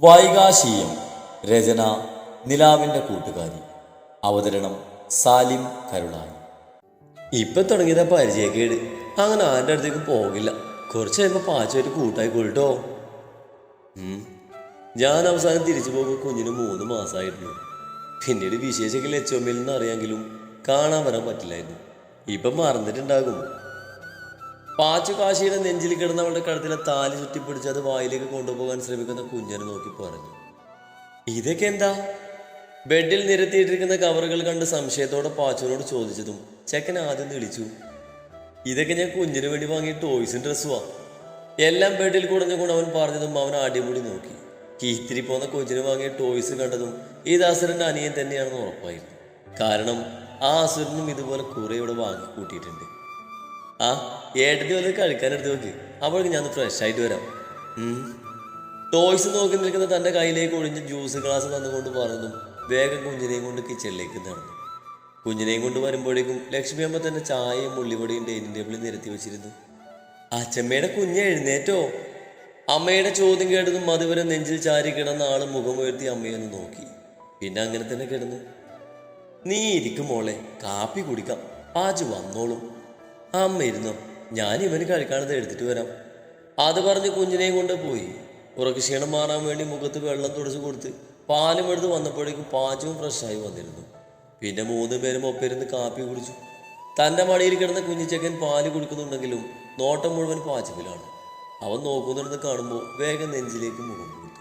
വൈകാശീയം രചന നിലാവിന്റെ കൂട്ടുകാരി. അവതരണം സാലിം കരുളായി. ഇപ്പൊ തുടങ്ങിയതാ പരിചയക്കേട്. അങ്ങനെ ആരുടെ അടുത്തേക്ക് പോകില്ല. കുറച്ച് കഴിയുമ്പോ കൂട്ടായി കൂട്ടായിക്കൊള്ളട്ടോ ഞാൻ അവസാനം തിരിച്ചു പോകുമ്പോൾ കുഞ്ഞിന് മൂന്ന് മാസമായിരുന്നു പിന്നീട് വിശേഷിക്കൽ എച്ച് ഒമ്മിൽ നിന്ന് അറിയാമെങ്കിലും കാണാൻ വരാൻ പറ്റില്ലായിരുന്നു. ഇപ്പം മറന്നിട്ടുണ്ടാകും. പാച്ചു കാശിയുടെ നെഞ്ചിൽ കിടന്നവളുടെ കഴുത്തിലെ താലി ചുറ്റിപ്പിടിച്ച് അത് വായിലേക്ക് കൊണ്ടുപോകാൻ ശ്രമിക്കുന്ന കുഞ്ഞനെ നോക്കി പറഞ്ഞു. ഇതൊക്കെ എന്താ? ബെഡിൽ നിരത്തിയിട്ടിരിക്കുന്ന കവറുകൾ കണ്ട് സംശയത്തോടെ പാച്ചുവിനോട് ചോദിച്ചതും ചെക്കൻ ആദ്യം തെളിച്ചു ഇതൊക്കെ ഞാൻ കുഞ്ഞിന് വേണ്ടി വാങ്ങിയ ടോയ്സും ഡ്രസ്സുവാ. എല്ലാം ബെഡിൽ കുടഞ്ഞുകൊണ്ട് അവൻ പറഞ്ഞതും അവൻ അടിമുടി നോക്കി. കീത്തിരി പോന്ന കൊച്ചിന് വാങ്ങിയ ടോയ്സ് കണ്ടതും ഈ ദാസുരന്റെ അനിയൻ തന്നെയാണെന്ന് ഉറപ്പായിരുന്നു. കാരണം ആ അസുരനും ഇതുപോലെ കുറെ ഇവിടെ വാങ്ങി കൂട്ടിയിട്ടുണ്ട് ആ ഏട്ടത്തി വന്ന് കഴിക്കാനെടുത്ത് നോക്കി. അപ്പോഴേക്ക് ഞാൻ ഫ്രഷ് ആയിട്ട് വരാം. ടോയ്സ് നോക്കി നിൽക്കുന്ന തന്റെ കയ്യിലേക്ക് ഒഴിഞ്ഞ് ജ്യൂസ് ഗ്ലാസ് തന്നുകൊണ്ട് പറഞ്ഞതും വേഗം കുഞ്ഞിനെയും കൊണ്ട് കിച്ചണിലേക്ക് നടന്നു. കുഞ്ഞിനെയും കൊണ്ട് വരുമ്പോഴേക്കും ലക്ഷ്മി അമ്മ തന്നെ ചായയും ഉള്ളിവടിയും ഡൈനിങ് ടേബിളിൽ നിരത്തി വെച്ചിരുന്നു. അച്ഛമ്മയുടെ കുഞ്ഞ് എഴുന്നേറ്റോ? അമ്മയുടെ ചോദ്യം കേട്ടതും അതുവരെ നെഞ്ചിൽ ചാരി കിടന്ന ആൾ മുഖമുയർത്തി അമ്മയൊന്ന് നോക്കി. പിന്നെ അങ്ങനെ തന്നെ കിടന്നു. നീ ഇരിക്കും മോളെ കാപ്പി കുടിക്കാം. പാച്ചു വന്നോളും. അമ്മ ഇരുന്നോ. ഞാൻ ഇവന് കഴിക്കാണത് എടുത്തിട്ട് വരാം. അത് പറഞ്ഞ് കുഞ്ഞിനെയും കൊണ്ട് പോയി. ഉറക്ക് ക്ഷീണം മാറാൻ വേണ്ടി മുഖത്ത് വെള്ളം തുടച്ചു കൊടുത്ത് പാലും എടുത്ത് വന്നപ്പോഴേക്കും ഫ്രഷ് ഫ്രഷായി വന്നിരുന്നു. പിന്നെ മൂന്ന് പേരും ഒപ്പിരുന്ന് കാപ്പി കുടിച്ചു. തന്റെ മടിയിൽ കിടന്ന കുഞ്ഞിച്ചക്കൻ പാൽ കുടിക്കുന്നുണ്ടെങ്കിലും നോട്ടം മുഴുവൻ പാചകത്തിലാണ്. അവൻ നോക്കുന്നിടന്ന് കാണുമ്പോൾ വേഗം നെഞ്ചിലേക്ക് മുഖം കൊടുത്തു.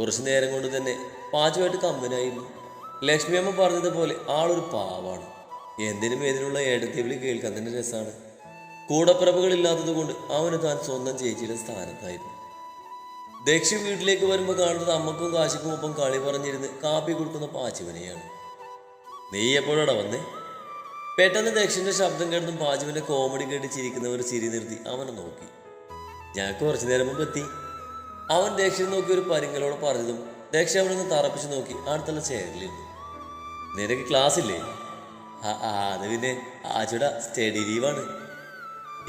കുറച്ച് നേരം കൊണ്ട് തന്നെ പാചകമായിട്ട് കമ്പനായിരുന്നു. ലക്ഷ്മിയമ്മ പറഞ്ഞതുപോലെ ആളൊരു പാവാണ്. എന്തിനും ഏതിനുള്ള ഏടത്തിവിളി കേൾക്കാൻ തന്നെ രസമാണ് കൂടപ്പിറപ്പുകളില്ലാത്തത് കൊണ്ട് അവന് താൻ സ്വന്തം ചേച്ചിയുടെ സ്ഥാനത്തായിരുന്നു. ദക്ഷി വീട്ടിലേക്ക് വരുമ്പോൾ കാണുന്നത് അമ്മക്കും കാശിക്കും ഒപ്പം കളി പറഞ്ഞിരുന്ന് കാപ്പി കൊടുക്കുന്ന പാച്ചുവിനെയാണ് നീ എപ്പോഴാടാ വന്നേ? പെട്ടെന്ന് ദക്ഷിന്റെ ശബ്ദം കേട്ടതും പാച്ചുവിന്റെ കോമഡി കേട്ട് ചിരിക്കുന്നവർ ചിരി നിർത്തി അവനെ നോക്കി. ഞാൻ കുറച്ചു നേരം മുമ്പ് എത്തി. അവൻ ദക്ഷിണ നോക്കി ഒരു പരിങ്ങലോടെ പറഞ്ഞതും ദക്ഷ അവനൊന്ന് തറപ്പിച്ചു നോക്കി അടുത്തുള്ള ചേരലിരുന്നു നിനക്ക് ക്ലാസ് ഇല്ലേ? അത് പിന്നെ ആച്ചുട സ്റ്റഡി ലീവാണ്.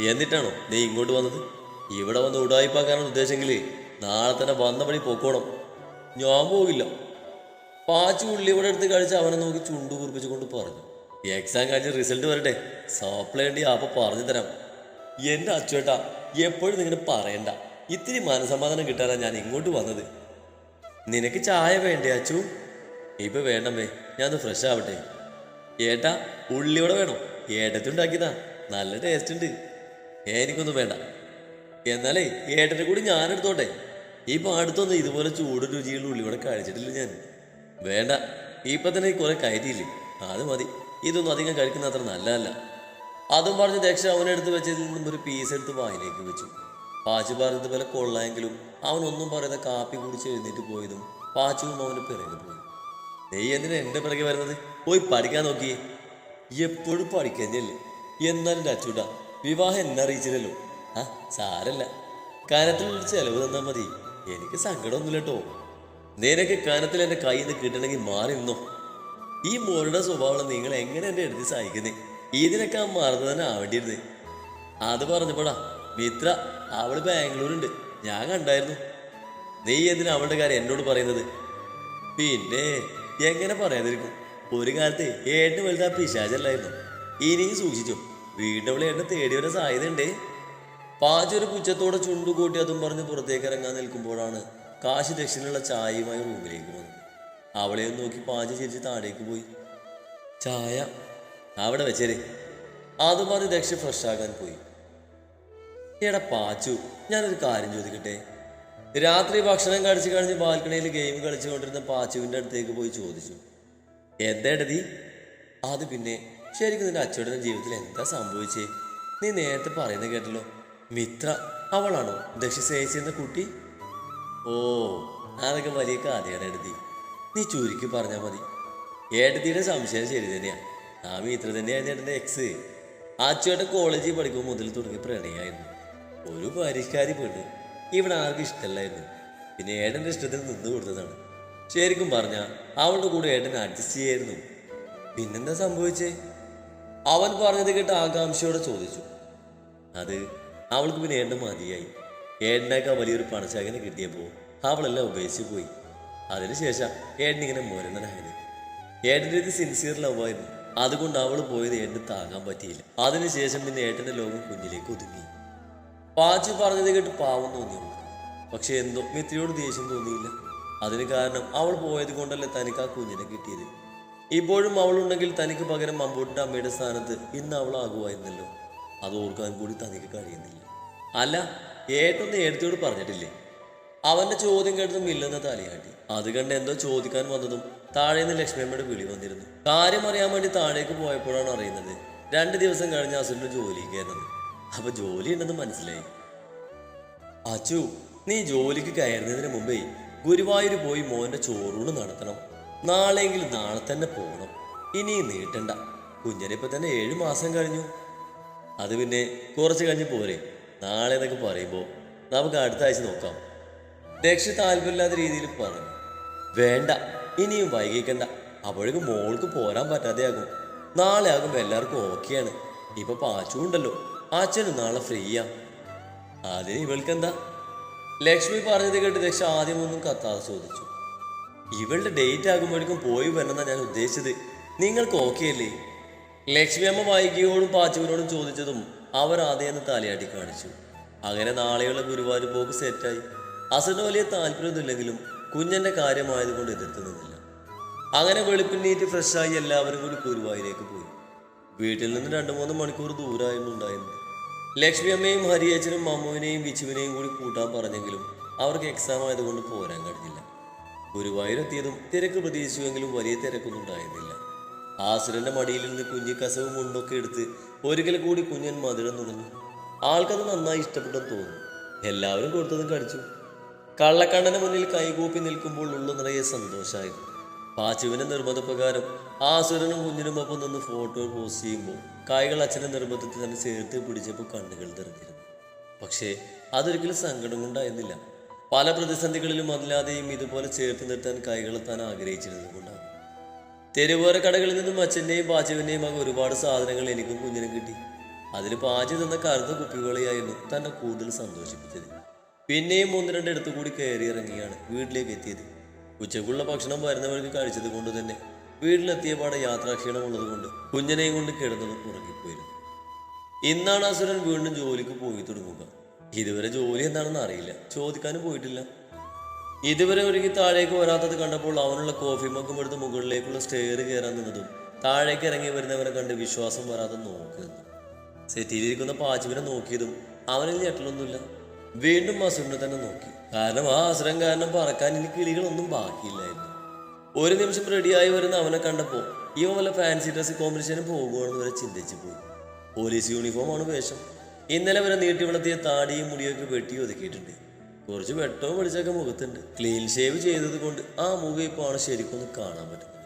എന്നിട്ടാണോ നീ ഇങ്ങോട്ട് വന്നത്? ഇവിടെ വന്ന് ഉടായിപ്പാക്കാനാണ് ഉദ്ദേശമെങ്കിൽ നാളെ തന്നെ വന്ന പടി പൊക്കോണം. ഞാൻ പോകില്ല പാച്ചു ഉള്ളി ഇവിടെ എടുത്ത് കഴിച്ച് അവനെ നോക്കി ചുണ്ടു കുറിപ്പിച്ചുകൊണ്ട് പറഞ്ഞു. എക്സാം കഴിഞ്ഞ് റിസൾട്ട് വരട്ടെ. സപ്ലൈ ഉണ്ട് അപ്പൊ പറഞ്ഞു തരാം. എന്റെ അച്ചുവേട്ടാ എപ്പോഴും നിങ്ങനെ പറയണ്ട. ഇത്തിരി മനസമാധാനം കിട്ടാനാ ഞാൻ ഇങ്ങോട്ട് വന്നത്. നിനക്ക് ചായ വേണ്ടേ അച്ചു? ഇപ്പൊ വേണ്ടമ്മേ ഞാൻ ഫ്രഷ് ആവട്ടെ. ഏട്ടാ ഉള്ളിയോടെ വേണോ? ഏട്ടത്തുണ്ടാക്കിയതാ നല്ല ടേസ്റ്റ് ഉണ്ട്. എനിക്കൊന്നും വേണ്ട. എന്നാലേ ഏട്ടനെ കൂടി ഞാൻ എടുത്തോട്ടെ ഈ പാടത്തൊന്നും ഇതുപോലെ ചൂട് രുചിയുള്ള ഉള്ളിയോടെ കഴിച്ചിട്ടില്ല ഞാൻ. വേണ്ട. ഇപ്പൊ തന്നെ കുറെ കയറ്റിയില്ലേ? അത് മതി. ഇതൊന്നും അധികം കഴിക്കുന്ന അത്ര നല്ലതല്ല. അതും പറഞ്ഞ് ദക്ഷ അവനെടുത്ത് വെച്ചതിൽ നിന്നും ഒരു പീസ് എടുത്ത് വായിലേക്ക് വെച്ചു. പാച്ചു പറഞ്ഞതുപോലെ കൊള്ളാമെങ്കിലും അവനൊന്നും പറയാതെ കാപ്പി കുടിച്ച് എഴുന്നേറ്റ് പോയതും പാച്ചുവും അവന് പിറകെ പോയി. നീ എന്തിനാ എന്റെ പിറകെ വരുന്നത്? പോയി പഠിക്കാൻ നോക്കിയേ. എപ്പോഴും പഠിക്കഞ്ഞല്ലേ എന്നാലും അച്ചൂട്ടാ വിവാഹം എന്നെ അറിയിച്ചില്ലല്ലോ. ആ സാരല്ല. കാനത്തിൽ ചെലവ് തന്നാ മതി. എനിക്ക് സങ്കടമൊന്നുമില്ല കേട്ടോ നിനക്ക് കനത്തിൽ എന്റെ കയ്യിൽ നിന്ന് കിട്ടണമെങ്കിൽ മാറി നിന്നോ. ഈ മോളുടെ സ്വഭാവം നിങ്ങൾ എങ്ങനെ എന്റെ എടുത്ത് സഹിക്കുന്നേ? ഇതിനൊക്കെ മറന്നു തന്നെ ആവേണ്ടിയിരുന്നേ. അത് പറഞ്ഞപ്പോടാ മിത്ര അവൾ ബാംഗ്ലൂരുണ്ട്. ഞാൻ കണ്ടായിരുന്നു. നീ എന്തിനാ അവളുടെ കാര്യം എന്നോട് പറയുന്നത്? പിന്നെ എങ്ങനെ പറയാതിരിക്കും? ഒരു കാലത്ത് ഏട്ടന് ആ പിശാചല്ലായിരുന്നു. ഇനിയും സൂക്ഷിച്ചു. വീട്ടവളെ എന്നെ തേടി വരാൻ സാധ്യതയുണ്ട്. പാചൊരു പുച്ഛത്തോടെ ചുണ്ടു കൂട്ടി അതും പറഞ്ഞ് പുറത്തേക്ക് ഇറങ്ങാൻ നിൽക്കുമ്പോഴാണ് കാശി ദക്ഷിണുള്ള ചായയുമായി റൂമിലേക്ക് വന്നു അവളെ ഒന്ന് നോക്കി പാച ചിരിച്ച് താഴേക്ക് പോയി. ചായ? അവിടെ വെച്ചേരെ. അതും പറഞ്ഞ് ദക്ഷ ഫ്രഷ് ആകാൻ പോയി. എടാ പാച്ചു ഞാനൊരു കാര്യം ചോദിക്കട്ടെ? രാത്രി ഭക്ഷണം കഴിച്ച് കഴിഞ്ഞ് ബാൽക്കണിയിൽ ഗെയിം കളിച്ചുകൊണ്ടിരുന്ന പാച്ചുവിന്റെ അടുത്തേക്ക് പോയി ചോദിച്ചു. എന്തേടതി അത് പിന്നെ ശരിക്കും നിന്റെ അച്ചോടന്റെ ജീവിതത്തിൽ എന്താ സംഭവിച്ചേ? നീ നേരത്തെ പറയുന്നത് കേട്ടല്ലോ. മിത്ര അവളാണോ ദക്ഷി എന്ന കുട്ടി? ഓ അതൊക്കെ വലിയ കഥയാണ് എടുതി. നീ ചുരുക്കി പറഞ്ഞാൽ മതി. ഏട്ടത്തിയുടെ സംശയം ശരി തന്നെയാണ് ആ മിത്ര തന്നെയാണ് ഏട്ടന്റെ എക്സ് അച്ചുവേട്ടൻ കോളേജിൽ പഠിക്കുമ്പോൾ മുതൽ തുടങ്ങി പ്രണയമായിരുന്നു ഒരു പരിഷ്കാരി പെണ്ണ്. ഇവിടെ ആർക്കും ഇഷ്ടമല്ലായിരുന്നു. പിന്നെ ഏട്ടന്റെ ഇഷ്ടത്തിന് നിന്ന് കൊടുത്തതാണ്. ശരിക്കും പറഞ്ഞ അവളുടെ കൂടെ ഏട്ടൻ അഡ്ജസ്റ്റ് ചെയ്യായിരുന്നു. പിന്നെന്താ സംഭവിച്ചേ? അവൻ പറഞ്ഞത് കേട്ട് ആകാംക്ഷയോടെ ചോദിച്ചു. അത് അവൾക്ക് പിന്നെ ഏട്ടൻ മതിയായി. ഏട്ടനേക്കാൾ വലിയൊരു പണച്ചാകനെ കിട്ടിയപ്പോൾ അവളെല്ലാം ഉപേക്ഷിച്ച് പോയി. അതിനുശേഷം ഏട്ടൻ ഇങ്ങനെ ഏടന്റെ ഏട്ടന്റെ ഇത് സിൻസിയർ ലവായിരുന്നു അതുകൊണ്ട് അവൾ പോയത് ഏട്ടന് താങ്ങാൻ പറ്റിയില്ല. അതിനുശേഷം പിന്നെ ഏട്ടന്റെ ലോകം കുഞ്ഞിലേക്ക് ഒതുങ്ങി. പാച്ചു പറഞ്ഞത് കേട്ട് പാവം തോന്നി അവൾക്ക്. പക്ഷെ എന്തോ മിത്രിയോട് ദേഷ്യം തോന്നിയില്ല. അതിന് കാരണം അവൾ പോയത് കൊണ്ടല്ലേ തനിക്ക് ആ കുഞ്ഞിനെ കിട്ടിയത്. ഇപ്പോഴും അവളുണ്ടെങ്കിൽ തനിക്ക് പകരം മമ്പൂട്ടിന്റെ അമ്മയുടെ സ്ഥാനത്ത് ഇന്ന് അവൾ ആകുമായിരുന്നല്ലോ. അത് ഓർക്കാൻ കൂടി തനിക്ക് കഴിയുന്നില്ല. അല്ല ഏട്ടൊന്ന് ഏടത്തിയോട് പറഞ്ഞിട്ടില്ലേ? അവന്റെ ചോദ്യം കേട്ടതും ഇല്ലെന്ന് തലയാട്ടി. അത് കണ്ട് എന്തോ ചോദിക്കാൻ വന്നതും താഴേന്ന് ലക്ഷ്മിയമ്മയുടെ വിളി വന്നിരുന്നു. കാര്യം അറിയാൻ വേണ്ടി താഴേക്ക് പോയപ്പോഴാണ് അറിയുന്നത്. രണ്ട് ദിവസം കഴിഞ്ഞ് അസുരന്റെ ജോലിക്ക് കയറുന്നത്. അപ്പൊ ജോലി ഉണ്ടെന്ന് മനസ്സിലായി. അച്ചു നീ ജോലിക്ക് കയറുന്നതിന് മുമ്പേ ഗുരുവായൂർ പോയി മോന്റെ ചോറൂണ് നടത്തണം. നാളെയെങ്കിലും നാളെ തന്നെ പോകണം ഇനി നീട്ടണ്ട. കുഞ്ഞിനിപ്പോ തന്നെ ഏഴു മാസം കഴിഞ്ഞു. അത് പിന്നെ കുറച്ച് കഴിഞ്ഞ് പോരെ. നാളെ എന്നൊക്കെ പറയുമ്പോൾ നമുക്ക് അടുത്ത ആഴ്ച നോക്കാം. രക്ഷ താല്പര്യമില്ലാത്ത രീതിയിൽ പറഞ്ഞു. വേണ്ട ഇനിയും വൈകിക്കണ്ട. അപ്പോഴേക്കും മോൾക്ക് പോരാൻ പറ്റാതെയാകും. നാളെ ആകുമ്പോൾ എല്ലാവർക്കും ഓക്കെയാണ്. ഇപ്പൊ പാച്ചു ഉണ്ടല്ലോ. അച്ഛനും നാളെ ഫ്രീയാ. അതിന് ഇവൾക്കെന്താ? ലക്ഷ്മി പറഞ്ഞത് കേട്ട് ദക്ഷ ആദ്യമൊന്നും കത്താതെ ചോദിച്ചു. ഇവളുടെ ഡേറ്റ് ആകുമ്പോഴേക്കും പോയി വരണമെന്നാ ഞാൻ ഉദ്ദേശിച്ചത്. നിങ്ങൾക്ക് ഓക്കെ അല്ലേ? ലക്ഷ്മി അമ്മ വൈകിയോടും പാച്ചുവിനോടും ചോദിച്ചതും അവർ ആദ്യം തലയാട്ടി കാണിച്ചു. അങ്ങനെ നാളെയുള്ള ഗുരുവായൂർ പോക്ക് സെറ്റായി അസന് വലിയ താല്പര്യമൊന്നുമില്ലെങ്കിലും കുഞ്ഞന്റെ കാര്യമായതുകൊണ്ട് എതിർത്ത് നിന്നില്ല. അങ്ങനെ വെളുപ്പിന്നീറ്റ് ഫ്രഷായി എല്ലാവരും കൂടി ഗുരുവായൂരേക്ക് പോയി. വീട്ടിൽ നിന്ന് രണ്ടു മൂന്ന് മണിക്കൂർ ദൂരമായിരുന്നു ഉണ്ടായിരുന്നത്. ലക്ഷ്മി അമ്മയും ഹരിയച്ചനും മമ്മുവിനെയും വിച്ചുവിനെയും കൂടി കൂട്ടാൻ പറഞ്ഞെങ്കിലും അവർക്ക് എക്സാം ആയതുകൊണ്ട് പോരാൻ കഴിഞ്ഞില്ല. ഗുരുവായൂരെത്തിയതും തിരക്ക് പ്രതീക്ഷിച്ചുവെങ്കിലും വലിയ തിരക്കൊന്നും ഉണ്ടായിരുന്നില്ല ആസുരന്റെ മടിയിൽ നിന്ന് കുഞ്ഞി കസവും മുണ്ടൊക്കെ എടുത്ത് ഒരിക്കൽ കൂടി കുഞ്ഞൻ മധുരം നുണഞ്ഞു. ആൾക്കത് നന്നായി ഇഷ്ടപ്പെട്ടെന്ന് തോന്നുന്നു. എല്ലാവരും കൊടുത്തതും കടിച്ചു. കള്ളക്കണ്ണന് മുന്നിൽ കൈകൂപ്പി നിൽക്കുമ്പോൾ ഉള്ളു നിറയെ സന്തോഷമായിരുന്നു. പാച്ചുവിന്റെ നിർബന്ധപ്രകാരം ആസുരനും കുഞ്ഞിനുമൊപ്പം നിന്ന് ഫോട്ടോ പോസ്റ്റ് ചെയ്യുമ്പോൾ കായികൾ അച്ഛന്റെ നിർബന്ധത്തിൽ തന്നെ ചേർത്ത് പിടിച്ചപ്പോൾ കണ്ണുകൾ തെറിഞ്ഞിരുന്നു പക്ഷേ അതൊരിക്കലും സങ്കടം കൊണ്ടായിരുന്നില്ല. പല പ്രതിസന്ധികളിലും അതില്ലാതെയും ഇതുപോലെ ചേർത്ത് നിർത്താൻ കൈകളെ താൻ ആഗ്രഹിച്ചിരുന്നത് കൊണ്ടാണ്. തെരുവോര കടകളിൽ നിന്നും അച്ഛന്റെയും പാച്ചുവിന്റെയും ആകെ ഒരുപാട് സാധനങ്ങൾ എനിക്കും കുഞ്ഞിനും കിട്ടി. അതിൽ പാച്ചു തന്ന കറുത്ത കുപ്പികളെയായിരുന്നു തന്നെ കൂടുതൽ സന്തോഷിപ്പിച്ചത്. പിന്നെയും ഒന്ന് രണ്ട് ഇടത്തു കൂടി കയറി ഇറങ്ങിയാണ് വീട്ടിലേക്ക് എത്തിയത്. ഉച്ചക്കുള്ള ഭക്ഷണം വരുന്നവർക്ക് കഴിച്ചത് കൊണ്ട് തന്നെ വീട്ടിലെത്തിയ പാടെ യാത്രാക്ഷീണം ഉള്ളത് കൊണ്ട് കുഞ്ഞനെയും കൊണ്ട് കിടന്നത് ഉറങ്ങിപ്പോയിരുന്നു. ഇന്നാണ് അസുരൻ വീണ്ടും ജോലിക്ക് പോയി തുടങ്ങുക. ഇതുവരെ ജോലി എന്താണെന്ന് അറിയില്ല. ചോദിക്കാനും പോയിട്ടില്ല. ഇതുവരെ ഒരുങ്ങി താഴേക്ക് വരാത്തത് കണ്ടപ്പോൾ അവനുള്ള കോഫി മക്കും എടുത്ത് മുകളിലേക്കുള്ള സ്റ്റെയർ കയറാൻ നിന്നതും താഴേക്ക് ഇറങ്ങി വരുന്നവനെ കണ്ട് വിശ്വാസം വരാതെ നോക്കി നിന്നു. സെറ്റിയിലിരിക്കുന്ന പാച്ചുവിനെ നോക്കിയതും അവനിൽ ഞെട്ടലൊന്നുമില്ല. വീണ്ടും അസുരനെ തന്നെ നോക്കി. കാരണം ആ അസുരം കാരണം പറക്കാൻ ഇനി കിളികളൊന്നും ബാക്കിയില്ലായിരുന്നു. ഒരു നിമിഷം റെഡിയായി വരുന്ന അവനെ കണ്ടപ്പോൾ ഈ വല്ല ഫാൻസി ഡ്രസ് കോമ്പറ്റീഷന് പോകുകയാണെന്ന് വരെ ചിന്തിച്ചു പോയി. പോലീസ് യൂണിഫോമാണ് വേഷം. ഇന്നലെ വരെ നീട്ടി വളർത്തിയ താടിയും മുടിയൊക്കെ വെട്ടി ഒതുക്കിയിട്ടുണ്ട്. കുറച്ച് വെട്ടവും വെളിച്ചൊക്കെ മുഖത്തുണ്ട്. ക്ലീൻ ഷേവ് ചെയ്തത് കൊണ്ട് ആ മുഖം ഇപ്പോൾ ആണ് ശരിക്കൊന്ന് കാണാൻ പറ്റുന്നത്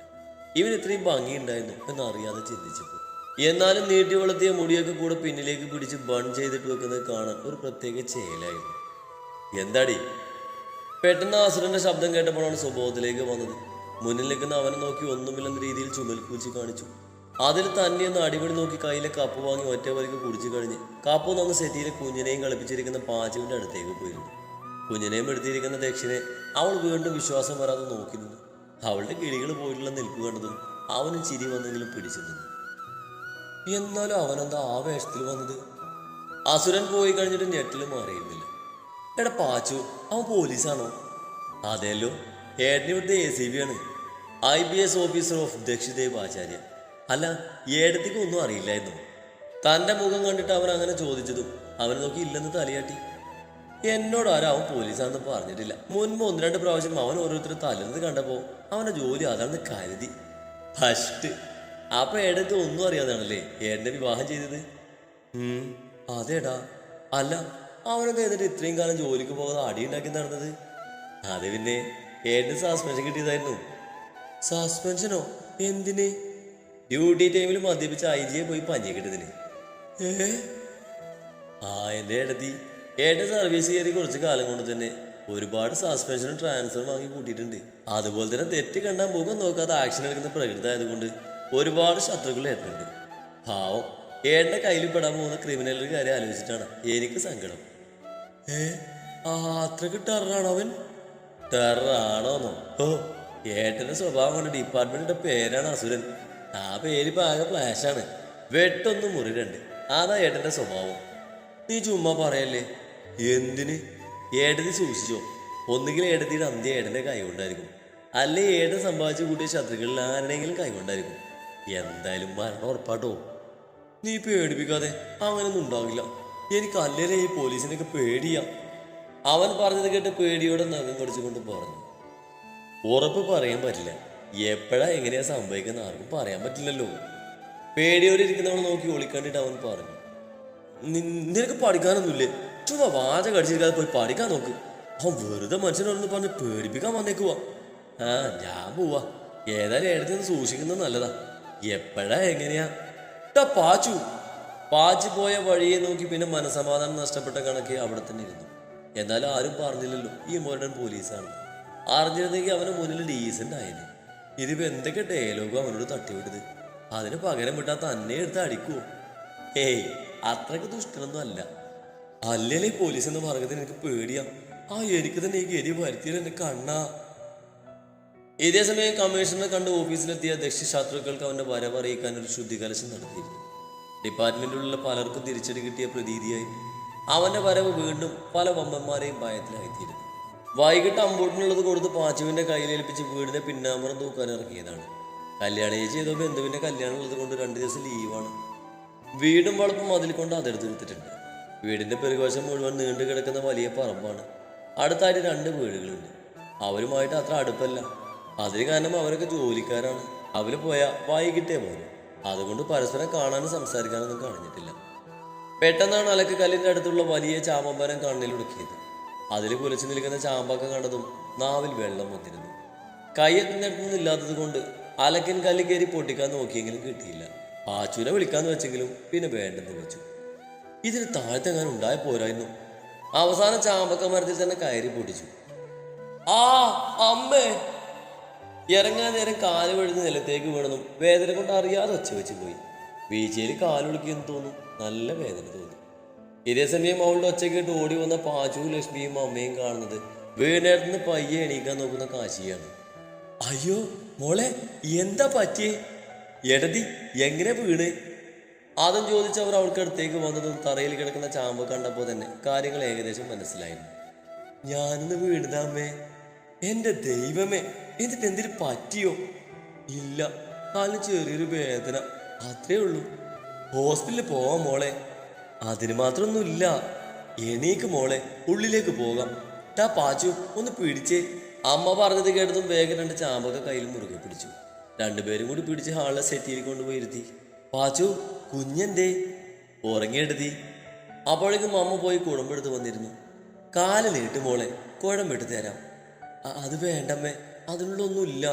ഇവൻ ഇത്രയും ഭംഗിയുണ്ടായിരുന്നു എന്നറിയാതെ ചിന്തിച്ചപ്പോൾ എന്നാലും നീട്ടി വളർത്തിയ മുടിയൊക്കെ കൂടെ പിന്നിലേക്ക് പിടിച്ച് ബൺ ചെയ്തിട്ട് വെക്കുന്നത് കാണാൻ ഒരു പ്രത്യേക ചേലായിരുന്നു. എന്താടി? പെട്ടെന്ന് ആസുരന്റെ ശബ്ദം കേട്ടപ്പോഴാണ് സ്വബോധത്തിലേക്ക് വന്നത്. മുന്നിൽ നിൽക്കുന്ന അവനെ നോക്കി ഒന്നുമില്ലെന്ന രീതിയിൽ ചുമൽ കൂച്ചി കാണിച്ചു. അതിൽ തന്നെ ഒന്ന് അടിപൊളി നോക്കി കയ്യിലെ കപ്പ് വാങ്ങി ഒറ്റ വലിക്ക് കുടിച്ചു കഴിഞ്ഞ് കപ്പ് നന്ന് സെറ്റിയിലെ കുഞ്ഞിനെയും കളിപ്പിച്ചിരിക്കുന്ന പാച്ചുവിന്റെ അടുത്തേക്ക് പോയിരുന്നു. കുഞ്ഞിനെയും എടുത്തിരിക്കുന്ന ദക്ഷിണെ അവൾ വീണ്ടും വിശ്വാസം വരാതെ നോക്കി നിന്നു. അവളുടെ കിളികൾ പോയിട്ടുള്ള നിൽപ്പ് കണ്ടതും അവനും ചിരി വന്നെങ്കിലും പിടിച്ചു നിന്നു. എന്നാലും അവനെന്താ ആവേശത്തിൽ വന്നത്? അസുരൻ പോയി കഴിഞ്ഞിട്ട് ഞെട്ടിൽ മാറിയിരുന്നില്ല. എടാ പാച്ചു അവൻ പോലീസാണോ? അതെല്ലോ ഏട്ടന് ഇവിടുത്തെ എ സി ബി ആണ്. I B S officer of Dakshidev Acharya അല്ല ഏടത്തേക്ക് ഒന്നും അറിയില്ലായിരുന്നു. തന്റെ മുഖം കണ്ടിട്ട് അവൻ അങ്ങനെ ചോദിച്ചതും അവനെ നോക്കി ഇല്ലെന്ന് തലയാട്ടി. എന്നോട് ആരും അവൻ പോലീസാണെന്ന് പറഞ്ഞിട്ടില്ല. മുൻപ് ഒന്ന് രണ്ട് പ്രാവശ്യം അവൻ ഓരോരുത്തർ തല്ലുന്നത് കണ്ടപ്പോൾ അവന്റെ ജോലി അതാണെന്ന് കരുതി. ഫസ്റ്റ് അപ്പൊ ഏടക്ക് ഒന്നും അറിയാതാണല്ലേ? ഏടന്റെ വിവാഹം ചെയ്തത്? ഉം, അതേടാ. അല്ല അവനൊക്കെ എന്നിട്ട് ഇത്രയും കാലം ജോലിക്ക് പോകാതെ അടിയുണ്ടാക്കി നടന്നത്? അത് പിന്നെ ഏട്ടന് സസ്പെൻഷൻ കിട്ടിയതായിരുന്നു. സസ്പെൻഷനോ എന്തിന്? ഡ്യൂട്ടി ടൈമിൽ മദ്യപിച്ച ഐ ജിയെ പോയി പഞ്ഞി കിട്ടതിന് ഏ? ആ എന്റെ ഏടത്തി ഏട്ടൻ സർവീസ് കയറി കുറച്ച് കാലം കൊണ്ട് തന്നെ ഒരുപാട് സസ്പെൻഷനും ട്രാൻസ്ഫറും വാങ്ങി കൂട്ടിയിട്ടുണ്ട്. അതുപോലെ തന്നെ തെറ്റ് കണ്ടാൽ മുഖം നോക്കാതെ ആക്ഷൻ എടുക്കുന്ന പ്രകൃതി ആയതുകൊണ്ട് ഒരുപാട് ശത്രുക്കൾ ഏറ്റുണ്ട് പാവം. ഏട്ടന്റെ കയ്യിൽ പെടാൻ പോകുന്ന ക്രിമിനൽ കാര്യം ആലോചിച്ചിട്ടാണ് എനിക്ക് സങ്കടം. ഏ? ആ അത്ര ടെററാണോ അവൻ? ടെററാണോന്നോ? ഓ ഏട്ടന്റെ സ്വഭാവം കൊണ്ട് ഡിപ്പാർട്ട്മെന്റിന്റെ പേരാണ് അസുരൻ. ആ പേര് ഇപ്പൊ ആകെ ഫ്ലാഷാണ് വെട്ടൊന്നും മുറിരണ്ട് അതാ ഏട്ടന്റെ സ്വഭാവം. നീ ചുമ്മാ പറയല്ലേ? എന്തിന്? ഏട്ടന് സൂക്ഷിച്ചോ. ഒന്നുകിൽ ഏട്ടത്തിയുടെ അന്ത്യ ഏട്ടന്റെ കൈ കൊണ്ടായിരിക്കും അല്ലെ ഏട്ടൻ സമ്പാദിച്ചു കൂട്ടിയ ശത്രുക്കളിൽ ആരുടെയെങ്കിലും കൈ കൊണ്ടായിരിക്കും എന്തായാലും മരണം ഉറപ്പാട്ടോ. നീ പേടിപ്പിക്കാതെ അങ്ങനൊന്നും ഉണ്ടാവില്ല. എനിക്ക് അല്ലേലെ ഈ പോലീസിനൊക്കെ പേടിയാ. അവൻ പറഞ്ഞത് കേട്ട് പേടിയോടെ നഖം കടിച്ചുകൊണ്ട് പറഞ്ഞു. ഉറപ്പ് പറയാൻ പറ്റില്ല. എപ്പോഴാ എങ്ങനെയാ സംഭവിക്കുന്ന ആർക്കും പറയാൻ പറ്റില്ലല്ലോ. പേടിയോടെ ഇരിക്കുന്നവൾ നോക്കി ഒളിക്കണ്ടിട്ട് അവൻ പറഞ്ഞു. "നി- നിനക്ക് പഠിക്കാനൊന്നുമില്ലേ? ചുമ്മാ വാച കടിച്ചിരിക്കാതെ പോയി പഠിക്കാൻ നോക്ക്. അവൻ വെറുതെ മനുഷ്യനോടൊന്ന് പറഞ്ഞ് പേടിപ്പിക്കാൻ വന്നേക്കുവാ. ആ ഞാൻ പോവാ. ഏതായാലും ഇടത്തുനിന്ന് നിന്ന് സൂക്ഷിക്കുന്നത് നല്ലതാ. എപ്പോഴാ എങ്ങനെയാ? ടാ പാച്ചു. പാച്ചു പോയ വഴിയെ നോക്കി പിന്നെ മനസമാധാനം നഷ്ടപ്പെട്ട കണക്ക് അവിടെ തന്നെ ഇരുന്നു. എന്നാലും ആരും പറഞ്ഞില്ലല്ലോ ഈ മോരൻ പോലീസാണ്. അറിഞ്ഞിരുന്നെങ്കിൽ അവന് മുന്നിൽ ഡീസന്റ് ആയേനെ. ഇതിപ്പോ എന്തൊക്കെ ഡയലോഗും അവനോട് തട്ടിവിട്ടത് അതിന് പകരം വിട്ടാ തന്നെ എടുത്ത് അടിക്കുവോ? ഏയ് അത്രയ്ക്ക് ദുഷ്ടനൊന്നും അല്ല. അല്ലേ പോലീസ് എന്ന് പറഞ്ഞത്? എനിക്ക് പേടിയാ. ആ എനിക്ക് തന്നെ ഈ ഗതി വരുത്തിയത് എന്റെ കണ്ണാ. ഇതേ സമയം കമ്മീഷണറെ കണ്ട് ഓഫീസിലെത്തിയ ദക്ഷ്യശാസ്ത്രക്കൾക്ക് അവന്റെ വരവ് അറിയിക്കാൻ ഒരു ശുദ്ധികലശം നടത്തിയിരുന്നു. ഡിപ്പാർട്ട്മെന്റിലുള്ള പലർക്കും തിരിച്ചടി കിട്ടിയ പ്രതീതിയായി അവന്റെ വരവ് വീണ്ടും പല വമ്പന്മാരെയും ഭയത്തിലായിത്തീരുന്നു വൈകിട്ട് അമ്പൂട്ടിനുള്ളത് കൊടുത്ത് പാച്ചുവിന്റെ കയ്യിലേൽപ്പിച്ച് വീടിന്റെ പിന്നാമ്പുറം തൂക്കാൻ ഇറങ്ങിയതാണ്. കല്യാണം ചെയ്തോ ബന്ധുവിന്റെ കല്യാണം ഉള്ളത് കൊണ്ട് രണ്ട് ദിവസം ലീവാണ്. വീടും വളപ്പും അതിൽ കൊണ്ട് അതെടുത്തെടുത്തിട്ടുണ്ട് വീടിന്റെ പെരുകോശം മുഴുവൻ നീണ്ടു കിടക്കുന്ന വലിയ പറമ്പാണ്. അടുത്തായിട്ട് രണ്ട് വീടുകളുണ്ട്. അവരുമായിട്ട് അത്ര അടുപ്പല്ല. അതിന് കാരണം അവരൊക്കെ ജോലിക്കാരാണ്. അവർ പോയാൽ വൈകിട്ടേ പോലും അതുകൊണ്ട് പരസ്പരം കാണാനും സംസാരിക്കാനൊന്നും കഴിഞ്ഞിട്ടില്ല. പെട്ടെന്നാണ് അലക്ക് കല്ലിന്റെ അടുത്തുള്ള വലിയ ചാമ്പമ്പരം കണ്ണിലുടുക്കിയത് അതിൽ കുലച്ചു നിൽക്കുന്ന ചാമ്പക്ക കണ്ടതും നാവിൽ വെള്ളം വന്നിരുന്നു. കയ്യെത്തുന്നിടത്തൊന്നും ഇല്ലാത്തത് കൊണ്ട് അലക്കൻ കല്ല് കയറി പൊട്ടിക്കാൻ നോക്കിയെങ്കിലും കിട്ടിയില്ല. പാച്ചുനെ വിളിക്കാന്ന് വെച്ചെങ്കിലും പിന്നെ വേണ്ടെന്ന് വെച്ചു. ഇതിന് താഴ്ത്തെങ്ങാനും ഉണ്ടായ പോരായിരുന്നു. അവസാന ചാമ്പക്ക മരത്തിൽ തന്നെ കയറി പൊട്ടിച്ചു. ആ അമ്മേ! ഇറങ്ങാൻ നേരം കാൽ വഴുന്ന് നിലത്തേക്ക് വീണതും വേദന കൊണ്ട് അറിയാതെ ഒച്ച വെച്ച് പോയി. വീഴ്ചയിൽ കാലൊളുക്കിയെന്ന് തോന്നും നല്ല വേദന തോന്നി. ഇതേ സമയം അവളുടെ ഒച്ച കേട്ട് ഓടി വന്ന പാച്ചുവും ലക്ഷ്മിയും അമ്മയും കാണുന്നത് വീണേർന്ന് പയ്യെ എണീക്കാൻ നോക്കുന്ന കാശിയാണ്. അയ്യോ മോളെ എന്താ പറ്റിയേ? എടതി എങ്ങനെ വീണ്? ആദ്യം ചോദിച്ച് അവർ അവൾക്ക് അടുത്തേക്ക് വന്നതും തറയിൽ കിടക്കുന്ന ചാമ്പ് കണ്ടപ്പോൾ തന്നെ കാര്യങ്ങൾ ഏകദേശം മനസ്സിലായിരുന്നു. ഞാനൊന്ന് വീണതാമ്മേ എന്റെ ദൈവമേ എന്നിട്ട് എന്തിനു പറ്റിയോ? ഇല്ല കാലിന് ചെറിയൊരു വേദന. അത്രേ ഉള്ളൂ. ഹോസ്പിറ്റലിൽ പോവാം മോളെ. അതിന് മാത്രമൊന്നുമില്ല. എണീക്ക് മോളെ ഉള്ളിലേക്ക് പോകാം. ടാ പാച്ചു ഒന്ന് പിടിച്ചേ. അമ്മ പറഞ്ഞത് കേട്ടതും വേഗം രണ്ട് ചാമ്പൊക്കെ കയ്യിൽ മുറുകെ പിടിച്ചു. രണ്ടുപേരും കൂടി പിടിച്ച് ഹാളിലെ സെറ്റിയിൽ കൊണ്ടുപോയി ഇരുത്തി. പാച്ചു കുഞ്ഞെന്തേ? ഉറങ്ങിയെടുത്തി. അപ്പോഴേക്കും അമ്മ പോയി കുഴമ്പെടുത്ത് വന്നിരുന്നു. കാൽ നീട്ട് മോളെ കുഴമ്പിട്ട് തരാം. "അ- അത് വേണ്ടമ്മേ. അതിനുള്ളൊന്നുമില്ല.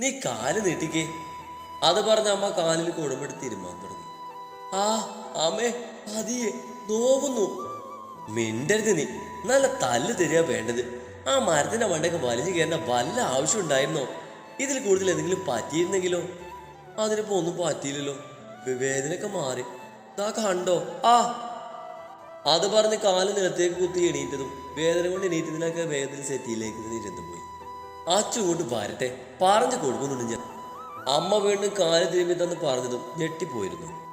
നീ കാൽ നീട്ടിക്കേ. അത് പറഞ്ഞ അമ്മ കാലിൽ കുഴമ്പെടുത്ത് തിരുമാൻ തുടങ്ങി. ആ അമ്മേ പതിയെ നോവുന്നു. മിണ്ടരുത് നീ. നല്ല തല്ല് തരിക വേണ്ടത്. ആ മരത്തിന്റെ മണ്ടയ്ക്ക് വലിച്ചു കയറേണ്ട വല്ല ആവശ്യം ഉണ്ടായിരുന്നോ? ഇതിൽ കൂടുതൽ എന്തെങ്കിലും പറ്റിയിരുന്നെങ്കിലോ? അതിനിപ്പോ ഒന്നും പറ്റിയില്ലല്ലോ. വേദനയൊക്കെ മാറി. ഇതാ കണ്ടോ? ആ അത് പറഞ്ഞ് കാൽ നിലത്തേക്ക് കുത്തി എണീറ്റതും വേദന കൊണ്ട് എണീറ്റതിനൊക്കെ വേഗത്തിൽ സെറ്റിയിലേക്ക് ഇരുന്നു പോയി. ആ ചൂട് വരട്ടെ. പറഞ്ഞു കൊടുക്കുന്നുണ്ട് ഞാൻ. അമ്മ വീണ്ടും കാൽ തിരുമ്പി തന്ന് പറഞ്ഞതും ഞെട്ടിപ്പോയിരുന്നു.